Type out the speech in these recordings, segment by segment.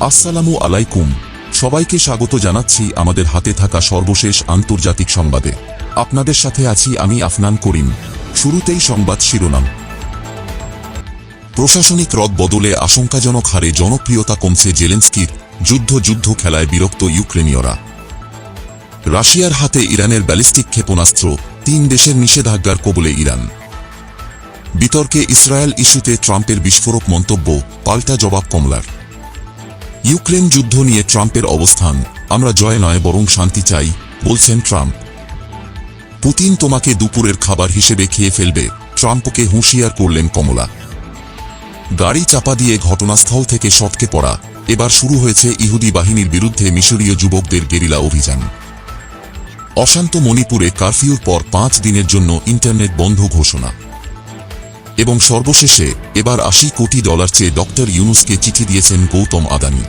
আসসালামু আলাইকুম। সবাইকে স্বাগত জানাচ্ছি আমাদের হাতে থাকা সর্বশেষ আন্তর্জাতিক সংবাদে। আপনাদের সাথে আছি আমি আফনান করিম। শুরুতেই সংবাদ শিরোনাম। প্রশাসনিক রদ বদলে আশঙ্কাজনক হারে জনপ্রিয়তা কমছে জেলেন্সকির যুদ্ধ যুদ্ধ খেলায় বিরক্ত ইউক্রেনীয়রা। রাশিয়ার হাতে ইরানের ব্যালিস্টিক ক্ষেপণাস্ত্র, তিন দেশের নিষেধাজ্ঞার কবলে ইরান। বিতর্কে ইসরায়েল ইস্যুতে ট্রাম্পের বিস্ফোরক মন্তব্য, পাল্টা জবাব কমলার। ইউক্রেন যুদ্ধ নিয়ে ট্রাম্পের অবস্থান। আমরা জয় নয়, বরং শান্তি চাই, বলছেন ট্রাম্প। পুতিন তোমাকে দুপুরের খাবার হিসেবে খেয়ে ফেলবে। ট্রাম্পকে হুঁশিয়ার করলেন কমলা। গাড়ি চাপা দিয়ে ঘটনাস্থল থেকে সটকে পড়া। এবার শুরু হয়েছে ইহুদি বাহিনীর বিরুদ্ধে মিশরীয় যুবকদের গেরিলা অভিযান। অশান্ত মণিপুরে কারফিউর পর পাঁচ দিনের জন্য ইন্টারনেট বন্ধ ঘোষণা। এবং সর্বশেষে এবার আশি কোটি ডলার চেয়ে ডক্টর ইউনুসকে চিঠি দিয়েছেন গৌতম আদানি।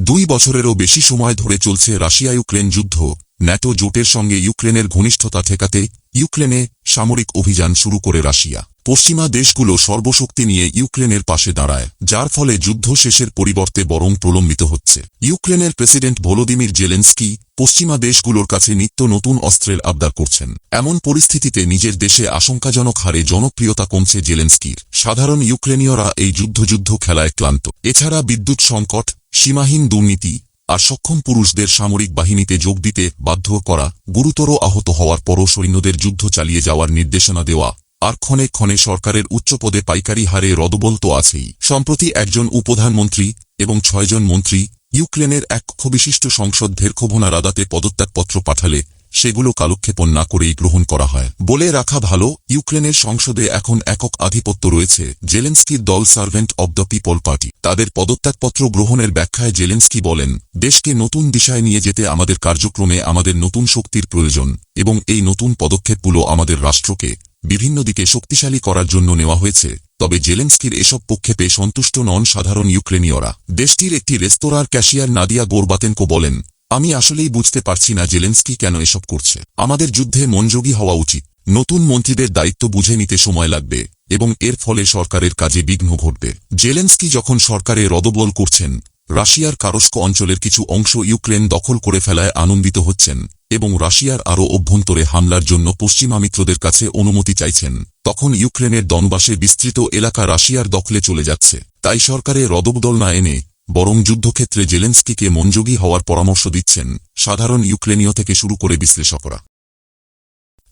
দুই বছরেরও বেশি সময় ধরে চলছে রাশিয়া ইউক্রেন যুদ্ধ। ন্যাটো জোটের সঙ্গে ইউক্রেনের ঘনিষ্ঠতা ঠেকাতে ইউক্রেনে সামরিক অভিযান শুরু করে রাশিয়া। পশ্চিমা দেশগুলো সর্বশক্তি নিয়ে ইউক্রেনের পাশে দাঁড়ায়, যার ফলে যুদ্ধ শেষের পরিবর্তে বরং প্রলম্বিত হচ্ছে। ইউক্রেনের প্রেসিডেন্ট ভলোদিমির জেলেন্সকি পশ্চিমা দেশগুলোর কাছে নিত্য নতুন অস্ত্রের আবদার করছেন। এমন পরিস্থিতিতে নিজের দেশে আশঙ্কাজনক হারে জনপ্রিয়তা কমছে জেলেন্সকির। সাধারণ ইউক্রেনীয়রা এই যুদ্ধ যুদ্ধ খেলায় ক্লান্ত। এছাড়া বিদ্যুৎ সংকট, সীমাহীন দুর্নীতি আর সক্ষম পুরুষদের সামরিক বাহিনীতে যোগ দিতে বাধ্য করা গুরুতর আহত হওয়ার পরও সৈন্যদের যুদ্ধ চালিয়ে যাওয়ার নির্দেশনা দেওয়া আর ক্ষণে ক্ষণে সরকারের উচ্চপদে পাইকারি হারে রদবল তো আছেই। সম্প্রতি একজন উপধানমন্ত্রী এবং ছয়জন মন্ত্রী ইউক্রেনের এক ক্ষবিশিষ্ট সংসদ ভেরখোভনা রাদাতে পদত্যাগপত্র পাঠালে সেগুলো কালক্ষেপণ না করেই গ্রহণ করা হয়। বলে রাখা ভালো, ইউক্রেনের সংসদে এখন একক আধিপত্য রয়েছে জেলেন্সকির দল servant of the people party. তাদের পদত্যাগপত্র গ্রহণের ব্যাখ্যায় জেলেন্সকি বলেন, দেশকে নতুন দিশায় নিয়ে যেতে আমাদের কার্যক্রমে আমাদের নতুন শক্তির প্রয়োজন এবং এই নতুন পদক্ষেপগুলো আমাদের রাষ্ট্রকে বিভিন্ন দিকে শক্তিশালী করার জন্য নেওয়া হয়েছে, তবে জেলেন্সকির এসব পক্ষেপে সন্তুষ্ট নন সাধারণ ইউক্রেনীয়রা। দেশটির একটি রেস্তোরাঁর ক্যাশিয়ার নাদিয়া গোরবাতেনকো বলেন, আমি আসলেই বুঝতে পারছি না জেলেন্সকি কেন এসব করছে। আমাদের যুদ্ধে মনযোগী হওয়া উচিত। নতুন মন্ত্রীদের দায়িত্ব বুঝে নিতে সময় লাগবে, এবং এর ফলে সরকারের কাজে বিঘ্ন ঘটবে। জেলেন্সকি যখন সরকারে রদবল করছেন, রাশিয়ার কারস্ক অঞ্চলের কিছু অংশ ইউক্রেন দখল করে ফেলায় আনন্দিত হচ্ছেন। এবং রাশিয়ার আরও অভ্যন্তরে হামলার জন্য পশ্চিমা মিত্রদের কাছে অনুমতি চাইছেন, তখন ইউক্রেনের দনবাসে বিস্তৃত এলাকা রাশিয়ার দখলে চলে যাচ্ছে। তাই সরকারে রদবদল না এনে, বরং যুদ্ধক্ষেত্রে জেলেন্সকিকে মনযোগী হওয়ার পরামর্শ দিচ্ছেন সাধারণ ইউক্রেনীয় থেকে শুরু করে বিশ্লেষকরা।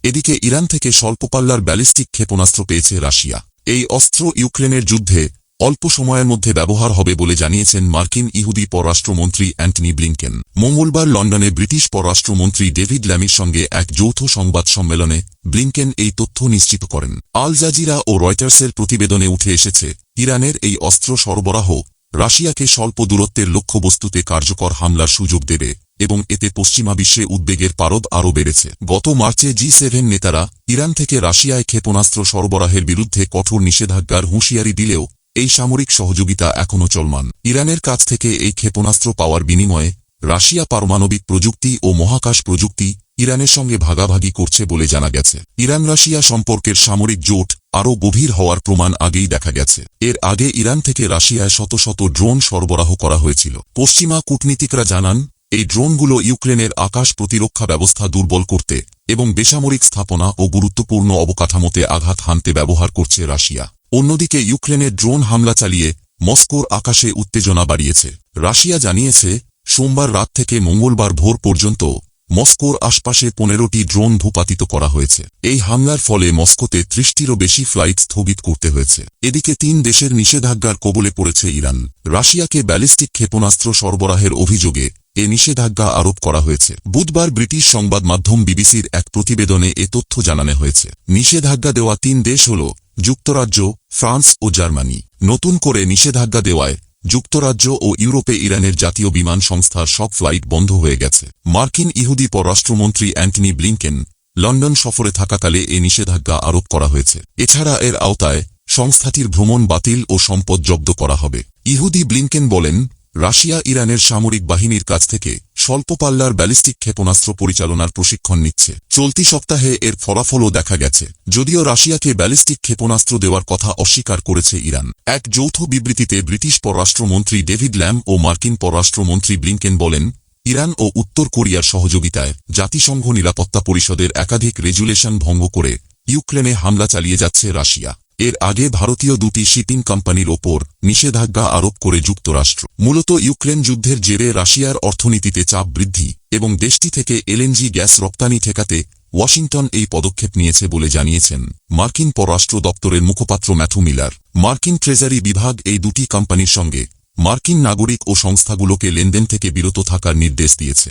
এদিকে ইরান থেকে স্বল্পপাল্লার ব্যালিস্টিক ক্ষেপণাস্ত্র পেয়েছে রাশিয়া। এই অস্ত্র ইউক্রেনের যুদ্ধে অল্প সময়ের মধ্যে ব্যবহার হবে বলে জানিয়েছেন মার্কিন ইহুদি পররাষ্ট্রমন্ত্রী অ্যান্টনি ব্লিংকেন। মঙ্গলবার লন্ডনে ব্রিটিশ পররাষ্ট্রমন্ত্রী ডেভিড ল্যামির সঙ্গে এক যৌথ সংবাদ সম্মেলনে ব্লিংকেন এই তথ্য নিশ্চিত করেন। আল জাজিরা ও রয়টার্সের প্রতিবেদনে উঠে এসেছে, ইরানের এই অস্ত্র সরবরাহ রাশিয়াকে স্বল্প দূরত্বের লক্ষ্যবস্তুতে কার্যকর হামলার সুযোগ দেবে এবং এতে পশ্চিমা বিশ্বে উদ্বেগের পারদ আরও বেড়েছে। গত মার্চে জি সেভেন নেতারা ইরান থেকে রাশিয়ায় ক্ষেপণাস্ত্র সরবরাহের বিরুদ্ধে কঠোর নিষেধাজ্ঞার হুঁশিয়ারি দিলেও এই সামরিক সহযোগিতা এখনও চলমান। ইরানের কাছ থেকে এই ক্ষেপণাস্ত্র পাওয়ার বিনিময়ে রাশিয়া পারমাণবিক প্রযুক্তি ও মহাকাশ প্রযুক্তি ইরানের সঙ্গে ভাগাভাগি করছে বলে জানা গেছে। ইরান রাশিয়া সম্পর্কের সামরিক জোট আরও গভীর হওয়ার প্রমাণ আগেই দেখা গেছে। এর আগে ইরান থেকে রাশিয়ায় শত শত ড্রোন সরবরাহ করা হয়েছিল। পশ্চিমা কূটনীতিকরা জানান, এই ড্রোনগুলো ইউক্রেনের আকাশ প্রতিরক্ষা ব্যবস্থা দুর্বল করতে এবং বেসামরিক স্থাপনা ও গুরুত্বপূর্ণ অবকাঠামোতে আঘাত হানতে ব্যবহার করছে রাশিয়া। অন্যদিকে ইউক্রেনের ড্রোন হামলা চালিয়ে মস্কোর আকাশে উত্তেজনা বাড়িয়েছে। রাশিয়া জানিয়েছে, সোমবার রাত থেকে মঙ্গলবার ভোর পর্যন্ত মস্কোর আশপাশে পনেরোটি ড্রোন ভূপাতিত করা হয়েছে। এই হামলার ফলে মস্কোতে ত্রিশটিরও বেশি ফ্লাইট স্থগিত করতে হয়েছে। এদিকে তিন দেশের নিষেধাজ্ঞার কবলে পড়েছে ইরান। রাশিয়াকে ব্যালিস্টিক ক্ষেপণাস্ত্র সরবরাহের অভিযোগে এ নিষেধাজ্ঞা আরোপ করা হয়েছে। বুধবার ব্রিটিশ সংবাদ মাধ্যম বিবিসির এক প্রতিবেদনে এ তথ্য জানানো হয়েছে। নিষেধাজ্ঞা দেওয়া তিন দেশ হল যুক্তরাজ্য, ফ্রান্স ও জার্মানি। নতুন করে নিষেধাজ্ঞা দেওয়ায় যুক্তরাজ্য ও ইউরোপে ইরানের জাতীয় বিমান সংস্থার সব ফ্লাইট বন্ধ হয়ে গেছে। মার্কিন ইহুদি পররাষ্ট্রমন্ত্রী অ্যান্টনি ব্লিংকেন লন্ডন সফরে থাকাকালে এ নিষেধাজ্ঞা আরোপ করা হয়েছে। এছাড়া এর আওতায় সংস্থাটির ভ্রমণ বাতিল ও সম্পদ জব্দ করা হবে। ইহুদি ব্লিংকেন বলেন, রাশিয়া ইরানের সামরিক বাহিনীর কাছ থেকে স্বল্প পাল্লার ব্যালিস্টিক ক্ষেপণাস্ত্র পরিচালনার প্রশিক্ষণ নিচ্ছে। চলতি সপ্তাহে এর ফলাফলও দেখা গেছে। যদিও রাশিয়াকে ব্যালিস্টিক ক্ষেপণাস্ত্র দেওয়ার কথা অস্বীকার করেছে ইরান। এক যৌথ বিবৃতিতে ব্রিটিশ পররাষ্ট্রমন্ত্রী ডেভিড ল্যাম ও মার্কিন পররাষ্ট্রমন্ত্রী ব্লিংকেন বলেন, ইরান ও উত্তর কোরিয়ার সহযোগিতায় জাতিসংঘ নিরাপত্তা পরিষদের একাধিক রেজুলেশন ভঙ্গ করে ইউক্রেনে হামলা চালিয়ে যাচ্ছে রাশিয়া। এর আগে ভারতীয় দুটি শিপিং কোম্পানির ওপর নিষেধাজ্ঞা আরোপ করে যুক্তরাষ্ট্র। মূলত ইউক্রেন যুদ্ধের জেরে রাশিয়ার অর্থনীতিতে চাপ বৃদ্ধি এবং দেশটি থেকে এলএনজি গ্যাস রপ্তানি ঠেকাতে ওয়াশিংটন এই পদক্ষেপ নিয়েছে বলে জানিয়েছেন মার্কিন পররাষ্ট্র দপ্তরের মুখপাত্র ম্যাথু মিলার। মার্কিন ট্রেজারি বিভাগ এই দুটি কোম্পানির সঙ্গে মার্কিন নাগরিক ও সংস্থাগুলোকে লেনদেন থেকে বিরত থাকার নির্দেশ দিয়েছে।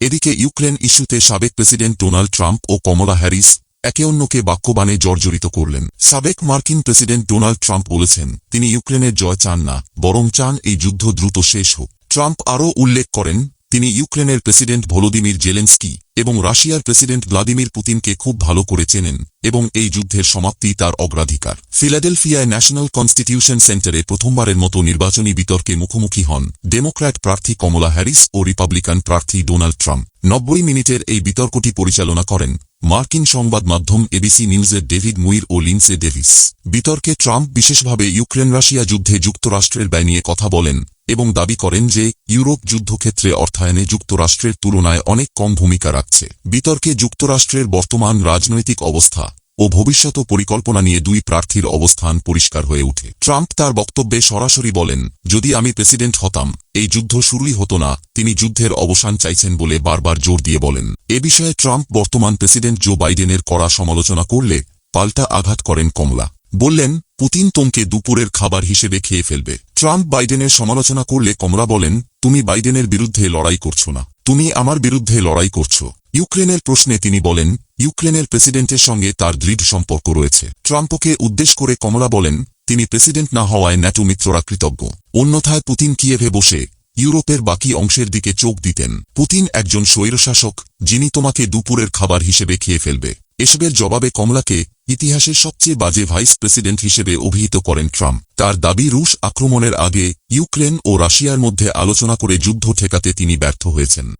এদিকে ইউক্রেন ইস্যুতে সাবেক প্রেসিডেন্ট ডোনাল্ড ট্রাম্প ও কমলা হ্যারিস একে অন্যকে বাক্যবাণে জর্জরিত করলেন। সাবেক মার্কিন প্রেসিডেন্ট ডোনাল্ড ট্রাম্প বলেছেন, তিনি ইউক্রেনের জয় চান না, বরং চান এই যুদ্ধ দ্রুত শেষ হোক। ট্রাম্প আরও উল্লেখ করেন, তিনি ইউক্রেনের প্রেসিডেন্ট ভলোদিমির জেলেন্সকি এবং রাশিয়ার প্রেসিডেন্ট ভ্লাদিমির পুতিনকে খুব ভালো করে চেনেন এবং এই যুদ্ধের সমাপ্তি তার অগ্রাধিকার। ফিলাডেলফিয়ায় ন্যাশনাল কনস্টিটিউশন সেন্টারে প্রথমবারের মতো নির্বাচনী বিতর্কে মুখোমুখি হন ডেমোক্র্যাট প্রার্থী কমলা হ্যারিস ও রিপাবলিকান প্রার্থী ডোনাল্ড ট্রাম্প। নব্বই মিনিটের এই বিতর্কটি পরিচালনা করেন মার্কিন সংবাদ মাধ্যম এবিসি নিউজের ডেভিড মুইর ও লিন্সে ডেভিস। বিতর্কে ট্রাম্প বিশেষভাবে ইউক্রেন রাশিয়া যুদ্ধে যুক্তরাষ্ট্রের ব্যয় নিয়ে কথা বলেন এবং দাবি করেন যে, ইউরোপ যুদ্ধক্ষেত্রে অর্থায়নে যুক্তরাষ্ট্রের তুলনায় অনেক কম ভূমিকা রাখছে। বিতর্কে যুক্তরাষ্ট্রের বর্তমান রাজনৈতিক অবস্থা ও ভবিষ্যৎ পরিকল্পনা নিয়ে দুই প্রার্থীর অবস্থান পরিষ্কার হয়ে ওঠে। ট্রাম্প তার বক্তব্যে সরাসরি বলেন, যদি আমি প্রেসিডেন্ট হতাম, এই যুদ্ধ শুরুই হতো না, তিনি যুদ্ধের অবসান চাইছেন বলে বারবার জোর দিয়ে বলেন। এ বিষয়ে ট্রাম্প বর্তমান প্রেসিডেন্ট জো বাইডেনের কড়া সমালোচনা করলে পাল্টা আঘাত করেন কমলা। বললেন, পুতিন তোমকে দুপুরের খাবার হিসেবে খেয়ে ফেলবে। ট্রাম্প বাইডেনের সমালোচনা করলে কমলা বলেন, তুমি বাইডেনের বিরুদ্ধে লড়াই করছ না। তুমি আমার বিরুদ্ধে লড়াই করছ। ইউক্রেনের প্রশ্নে তিনি বলেন ইউক্রেনের প্রেসিডেন্টের সঙ্গে তার দৃঢ় সম্পর্ক রয়েছে। ট্রাম্পকে উদ্দেশ করে কমলা বলেন, তিনি প্রেসিডেন্ট না হওয়ায় ন্যাটো মিত্ররা কৃতজ্ঞ। অন্যথায় পুতিন কিয়েভে বসে ইউরোপের বাকি অংশের দিকে চোখ দিতেন। পুতিন একজন স্বৈরশাসক, যিনি তোমাকে দুপুরের খাবার হিসেবে খেয়ে ফেলবে। এসবের জবাবে কমলাকে ইতিহাসের সবচেয়ে বাজে ভাইস প্রেসিডেন্ট হিসেবে অভিহিত করেন ট্রাম্প। তার দাবি, রুশ আক্রমণের আগে ইউক্রেন ও রাশিয়ার মধ্যে আলোচনা করে যুদ্ধ ঠেকাতে তিনি ব্যর্থ হয়েছেন।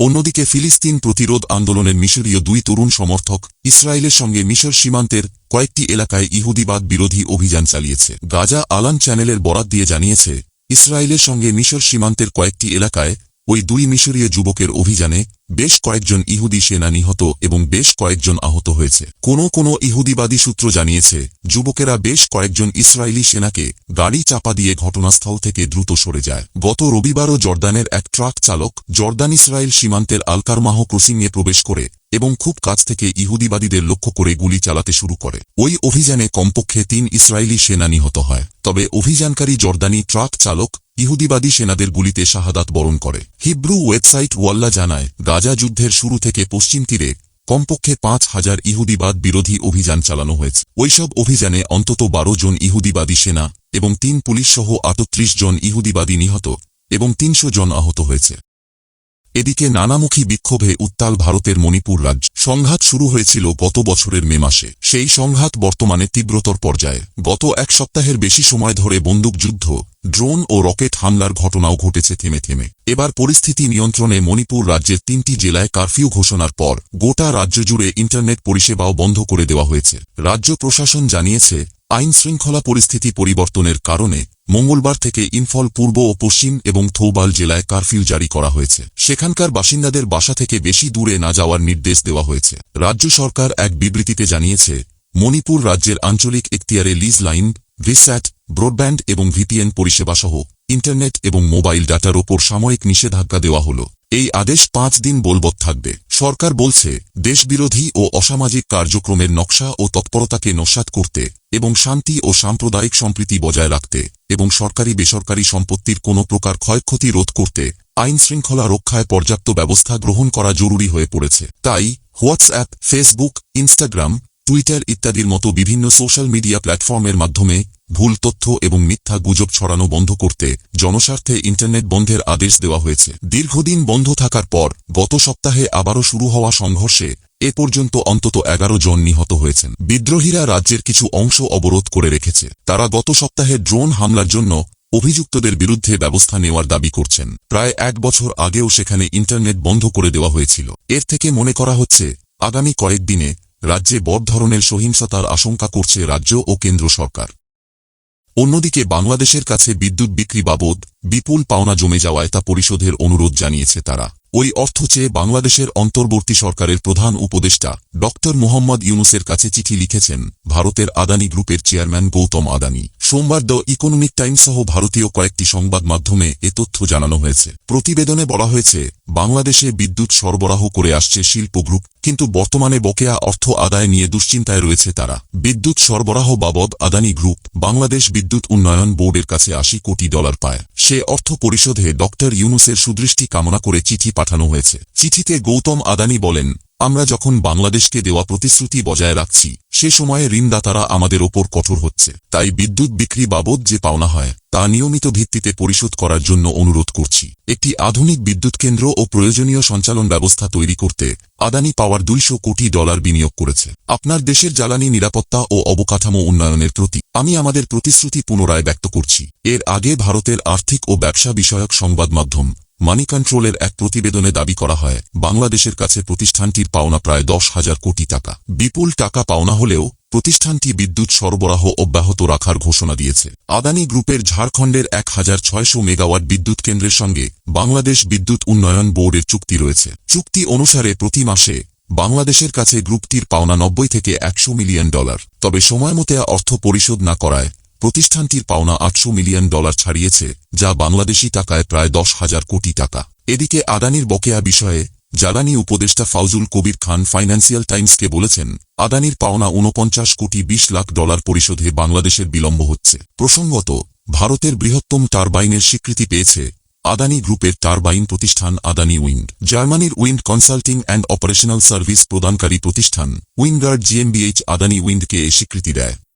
অন্যদিকে ফিলিস্তিন প্রতিরোধ আন্দোলনের মিশরীয় দুই তরুণ সমর্থক ইসরায়েলের সঙ্গে মিশর সীমান্তের কয়েকটি এলাকায় ইহুদিবাদ বিরোধী অভিযান চালিয়েছে। গাজা আলান চ্যানেলের বরাত দিয়ে জানিয়েছে, ইসরায়েলের সঙ্গে মিশর সীমান্তের কয়েকটি এলাকায় ওই দুই মিশরীয় যুবকের অভিযানে বেশ কয়েকজন ইহুদি সেনা নিহত এবং বেশ কয়েকজন আহত হয়েছে। কোনো কোনো ইহুদিবাদী সূত্র জানিয়েছে, যুবকেরা বেশ কয়েকজন ইসরায়েলি সেনাকে গাড়ি চাপা দিয়ে ঘটনাস্থল থেকে দ্রুত সরে যায়। গত রবিবারও জর্দানের এক ট্রাক চালক জর্দান ইসরায়েল সীমান্তের আলকারমাহ ক্রসিংয়ে প্রবেশ করে এবং খুব কাছ থেকে ইহুদিবাদীদের লক্ষ্য করে গুলি চালাতে শুরু করে। ওই অভিযানে কমপক্ষে তিন ইসরায়েলি সেনা নিহত হয়। তবে অভিযানকারী জর্দানি ট্রাক চালক ইহুদিবাদী সেনাদের গুলিতে শাহাদাত বরণ করে। হিব্রু ওয়েবসাইট ওয়াল্লা জানায়, গাজা যুদ্ধের শুরু থেকে পশ্চিম তীরে কমপক্ষে পাঁচ হাজার ইহুদিবাদ বিরোধী অভিযান চালানো হয়েছে। ওইসব অভিযানে অন্তত বারো জন ইহুদিবাদী সেনা এবং তিন পুলিশ সহ আটত্রিশ জন ইহুদিবাদী নিহত এবং তিনশো জন আহত হয়েছে। এদিকে নানামুখী বিক্ষোভে উত্তাল ভারতের মণিপুর রাজ্য। সংঘাত শুরু হয়েছিল গত বছরের মে মাসে। সেই সংঘাত বর্তমানে তীব্রতর পর্যায়ে। গত এক সপ্তাহের বেশি সময় ধরে বন্দুকযুদ্ধ ড্রোন ও রকেট হামলার ঘটনাও ঘটেছে থেমে থেমে। এবার পরিস্থিতি নিয়ন্ত্রণে মণিপুর রাজ্যের তিনটি জেলায় কারফিউ ঘোষণার পর গোটা রাজ্য জুড়ে ইন্টারনেট পরিষেবাও বন্ধ করে দেওয়া হয়েছে। রাজ্য প্রশাসন জানিয়েছে আইন শৃঙ্খলা পরিস্থিতি পরিবর্তনের কারণে মঙ্গলবার থেকে ইনফল পূর্ব ও পশ্চিম এবং থৌবাল জেলায় কারফিউ জারি করা হয়েছে। সেখানকার বাসিন্দাদের বাসা থেকে বেশি দূরে না যাওয়ার নির্দেশ দেওয়া হয়েছে। রাজ্য সরকার এক বিবৃতিতে জানিয়েছে, মণিপুর রাজ্যের আঞ্চলিক এখতিয়ারে লিজ লাইন ভিস্যাট ব্রডব্যান্ড এবং ভিপিএন পরিষেবা সহ ইন্টারনেট এবং মোবাইল ডাটার ওপর সাময়িক নিষেধাজ্ঞা দেওয়া হল। এই আদেশ পাঁচ দিন বলবৎ থাকবে। সরকার বলছে, দেশবিরোধী ও অসামাজিক কার্যক্রমের নকশা ও তৎপরতাকে নস্যাৎ করতে এবং শান্তি ও সাম্প্রদায়িক সম্প্রীতি বজায় রাখতে এবং সরকারি বেসরকারি সম্পত্তির কোনো প্রকার ক্ষয়ক্ষতি রোধ করতে আইন শৃঙ্খলা রক্ষায় পর্যাপ্ত ব্যবস্থা গ্রহণ করা জরুরি হয়ে পড়েছে। তাই হোয়াটসঅ্যাপ, ফেসবুক, ইনস্টাগ্রাম, টুইটার ইত্যাদির মতো বিভিন্ন সোশ্যাল মিডিয়া প্ল্যাটফর্মের মাধ্যমে ভুল তথ্য এবং মিথ্যা গুজব ছড়ানো বন্ধ করতে জনস্বার্থে ইন্টারনেট বন্ধের আদেশ দেওয়া হয়েছে। দীর্ঘদিন বন্ধ থাকার পর গত সপ্তাহে আবারও শুরু হওয়া সংঘর্ষে এ পর্যন্ত অন্তত এগারো জন নিহত হয়েছেন। বিদ্রোহীরা রাজ্যের কিছু অংশ অবরোধ করে রেখেছে। তারা গত সপ্তাহে ড্রোন হামলার জন্য অভিযুক্তদের বিরুদ্ধে ব্যবস্থা নেওয়ার দাবি করছেন। প্রায় এক বছর আগেও সেখানে ইন্টারনেট বন্ধ করে দেওয়া হয়েছিল। এর থেকে মনে করা হচ্ছে, আগামী কয়েকদিনে রাজ্যে বড় ধরনের সহিংসতার আশঙ্কা করছে রাজ্য ও কেন্দ্র সরকার। অন্যদিকে বাংলাদেশের কাছে বিদ্যুৎ বিক্রি বাবদ বিপুল পাওনা জমে যাওয়ায় তা পরিশোধের অনুরোধ জানিয়েছে তারা। ওই অর্থ চেয়ে বাংলাদেশের অন্তর্বর্তী সরকারের প্রধান উপদেষ্টা ড মোহাম্মদ ইউনুসের কাছে চিঠি লিখেছেন, ভারতের আদানি গ্রুপের চেয়ারম্যান গৌতম আদানি। সোমবার দ্য ইকোনমিক টাইমস সহ ভারতীয় কয়েকটি সংবাদ মাধ্যমে এ তথ্য জানানো হয়েছে। প্রতিবেদনে বলা হয়েছে, বাংলাদেশে বিদ্যুৎ সরবরাহ করে আসছে শিল্প গ্রুপ কিন্তু বর্তমানে বকেয়া অর্থ আদায় নিয়ে দুশ্চিন্তায় রয়েছে তারা। বিদ্যুৎ সরবরাহ বাবদ আদানি গ্রুপ, বাংলাদেশ বিদ্যুৎ উন্নয়ন বোর্ডের কাছে আশি কোটি ডলার পায়। সে অর্থ পরিশোধে ড ইউনুসের সুদৃষ্টি কামনা করে চিঠি পাঠানো হয়েছে। চিঠিতে গৌতম আদানি বলেন আমরা যখন বাংলাদেশকে দেওয়া প্রতিশ্রুতি বজায় রাখছি, সে সময়ে ঋণদাতারা আমাদের ওপর কঠোর হচ্ছে। তাই বিদ্যুৎ বিক্রি বাবদ যে পাওনা হয়, তা নিয়মিত ভিত্তিতে পরিশোধ করার জন্য অনুরোধ করছি। একটি আধুনিক বিদ্যুৎ কেন্দ্র ও প্রয়োজনীয় সঞ্চালন ব্যবস্থা তৈরি করতে আদানি পাওয়ার দুইশো কোটি ডলার বিনিয়োগ করেছে। আপনার দেশের জ্বালানি নিরাপত্তা ও অবকাঠামো উন্নয়নের প্রতি আমি আমাদের প্রতিশ্রুতি পুনরায় ব্যক্ত করছি। এর আগে ভারতের আর্থিক ও ব্যবসা বিষয়ক সংবাদ মাধ্যম মানি কন্ট্রোলের এক প্রতিবেদনে দাবি করা হয়, বাংলাদেশের কাছে প্রতিষ্ঠানটির পাওনা প্রায় দশ হাজার কোটি টাকা। বিপুল টাকা পাওনা হলেও প্রতিষ্ঠানটি বিদ্যুৎ সরবরাহ অব্যাহত রাখার ঘোষণা দিয়েছে। আদানি গ্রুপের ঝাড়খণ্ডের এক হাজার ছয়শো মেগাওয়াট বিদ্যুৎ কেন্দ্রের সঙ্গে বাংলাদেশ বিদ্যুৎ উন্নয়ন বোর্ডের চুক্তি রয়েছে। চুক্তি অনুসারে প্রতি মাসে বাংলাদেশের কাছে গ্রুপটির পাওনা নব্বই থেকে একশো মিলিয়ন ডলার। তবে সময়মতে অর্থ পরিশোধ না করায় প্রতিষ্ঠানটির পাওনা আটশো মিলিয়ন ডলার ছাড়িয়েছে, যা বাংলাদেশি টাকায় প্রায় দশ হাজার কোটি টাকা। এদিকে আদানির বকেয়া বিষয়ে, জ্বালানি উপদেষ্টা ফাউজুল কবির খান ফাইন্যান্সিয়াল টাইমসকে বলেছেন, আদানির পাওনা ঊনপঞ্চাশ কোটি বিশ লাখ ডলার পরিশোধে বাংলাদেশের বিলম্ব হচ্ছে। প্রসঙ্গত, ভারতের বৃহত্তম টারবাইনের স্বীকৃতি পেয়েছে, আদানি গ্রুপের টারবাইন প্রতিষ্ঠান আদানি উইন্ড। জার্মানির wind consulting and operational service প্রদানকারী প্রতিষ্ঠান উইন্ডগার্ড জিএমবিএইচ আদানি উইন্ডকে স্বীকৃতি দেয়।